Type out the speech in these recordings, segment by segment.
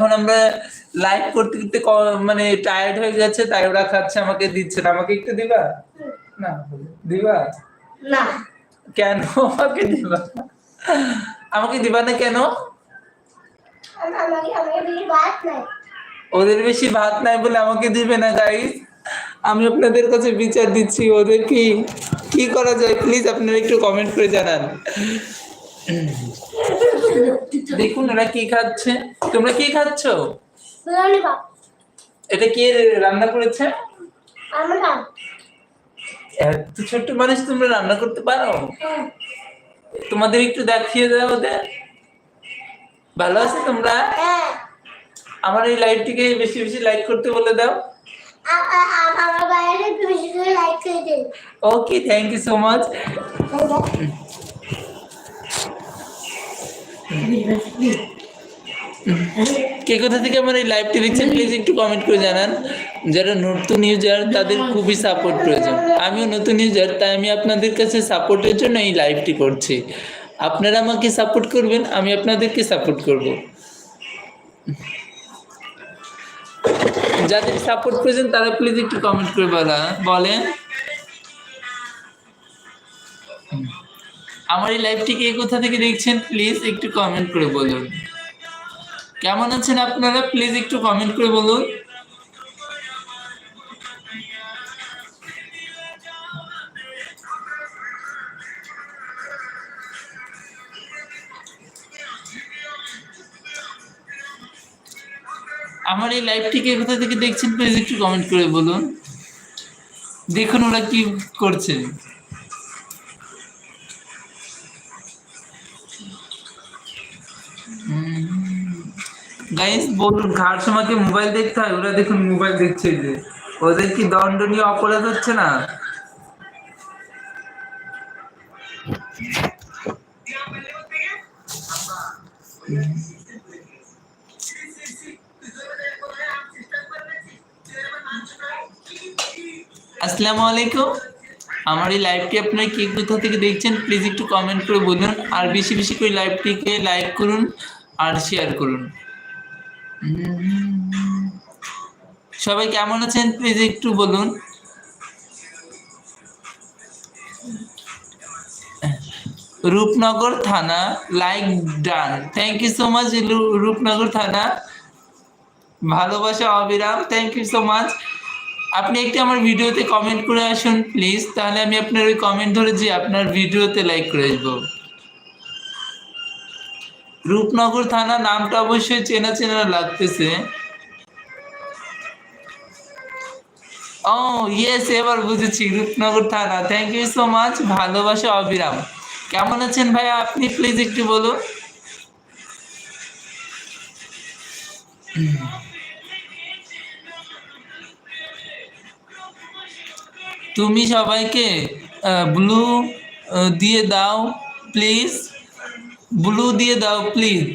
এখন আমরা লাইভ করতে করতে মানে টায়ার্ড হয়ে যাচ্ছে তাই ওরা খাচ্ছে আমাকে দিচ্ছে না। আমাকে একটু দিবা? না দিবা? না। কেন? আমাকে দিবা? আমাকে দিবা না কেন? ওদের বেশি ভাত নাই বলে আমাকে দিবে না গাইস আমি আপনাদের কাছে বিচার দিচ্ছি ওদের কি কি করা যায়? প্লিজ আপনারা একটু কমেন্ট করে জানান। দেখুন ওরা কি খাচ্ছে। তোমরা কি খাচ্ছ? এটা কে রান্না করেছে? এত ছোট্ট মানুষ তোমরা রান্না করতে পারো? হ্যাঁ। তোমাদের একটু দেখিয়ে দাও ওদের। ভালো আছে তোমরা? হ্যাঁ। আমার এই লাইভটিকে বেশি বেশি লাইক করতে বলে দাও। আমার বাইরে বেশি করে লাইক করে দিন। Okay thank you so much কে কোথা থেকে আমার এই লাইভটি দেখছেন প্লিজ একটু কমেন্ট করে জানান। যারা নতুন ইউজার তাদের খুবই সাপোর্ট প্রয়োজন। আমিও নতুন ইউজার তাই আমি আপনাদের কাছে সাপোর্টের জন্য এই লাইভটি করছি। আপনারা আমাকে সাপোর্ট করবেন, আমি আপনাদেরকে সাপোর্ট করব। যাদের সাপোর্ট প্রয়োজন, তারা প্লিজ একটু কমেন্ট করে বলা বলেন। আমার এই লাইভটি কে কোথা থেকে দেখছেন? প্লিজ একটু কমেন্ট করে বলুন। কেমন আছেন আপনারা? প্লিজ একটু কমেন্ট করে বলুন। আমার এই লাইভটি কে কোথা থেকে দেখছেন? প্লিজ একটু কমেন্ট করে বলুন। দেখুন ওরা কি করছে। গাইস বলুন ঘাট সময়কে মোবাইল দেখতে হয়? ওরা দেখুন মোবাইল দেখছে যে। ওদের কি দণ্ডনীয় অপরাধ হচ্ছে না? আসসালামু আলাইকুম। আমার এই লাইভটি আপনারা কি কোথা থেকে দেখছেন প্লিজ একটু কমেন্ট করে বলুন। আর বেশি বেশি করে লাইভটিকে লাইক করুন আর শেয়ার করুন। সবাই কেমন আছেন? প্লিজ একটু বলুন। রূপনগর থানা like done thank you so much Rupnagar থানা। ভালোবাসা, অবিরাম। থ্যাংক ইউ সো মাচ আপনি একটি আমার ভিডিওতে কমেন্ট করে আসুন প্লিজ তাহলে আমি আপনার ওই কমেন্ট ধরে যে আপনার ভিডিওতে লাইক করে আসব। রূপনগর থানা নামটা অবশ্যই চেনা চেনা লাগতেছে। ও ইয়েস এবার বুঝেছি, রূপনগর থানা। থ্যাংক ইউ সো মাচ ভালোবাসা অবিরাম। কেমন আছেন ভাই আপনি? প্লিজ একটু বলুন। তুমি সবাইকে ব্লু দিয়ে দাও প্লিজ ব্লু দিয়ে দাও প্লিজ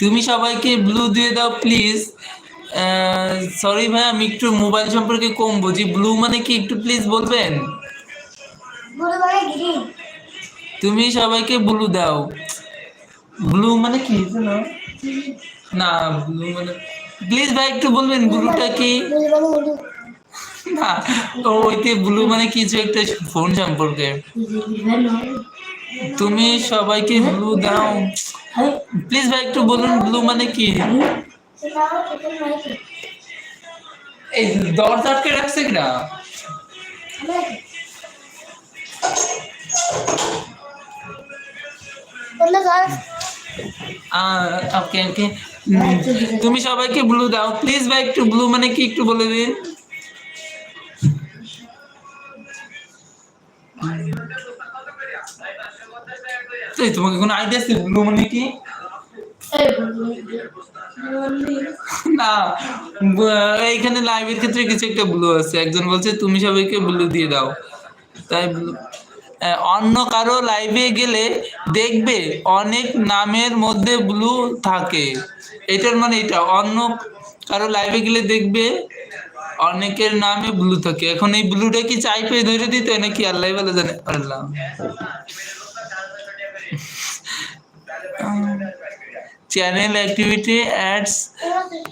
তুমি সবাইকে ব্লু দিয়ে দাও প্লিজ সরি ভাই আমি একটু মোবাইল সম্পর্কে কম বুঝি। ব্লু মানে কি? একটু প্লিজ বলবেন? গ্রিন তুমি সবাইকে ব্লু দাও। ব্লু মানে কি? না ব্লু মানে প্লিজ ভাই একটু বলবেন ব্লুটা কি? হলুদ না ওইতে ব্লু মানে কিছু একটা ফোন সম্পর্কে। তুমি সবাইকে ব্লু দাও। প্লিজ ভাই, একটু বলুন ব্লু মানে কি? এই দরজা আটকে রাখছে কিনা? ওকে তুমি সবাইকে ব্লু দাও। প্লিজ ভাই, একটু ব্লু মানে কি? একটু বলে দিন। এই তোমাকে কোনো আইডিয়া আছে? ব্লু মানে কি না এইখানে লাইভের ক্ষেত্রে কিছু একটা ব্লু আছে। একজন বলছে তুমি সবাইকে ব্লু দিয়ে দাও। তাই আহ, অন্য কারও লাইভে গেলে দেখবে অনেক নামের মধ্যে ব্লু থাকে। এটার মানে এটা। অন্য কারও লাইভে গেলে দেখবে অনেকের নামে ব্লু থাকে। এখন এই ব্লুটা কি চাই পেয়ে ধরে দিতে? নাকি আল্লাহ ভালো জানে? আল্লাহ। Channel activity ads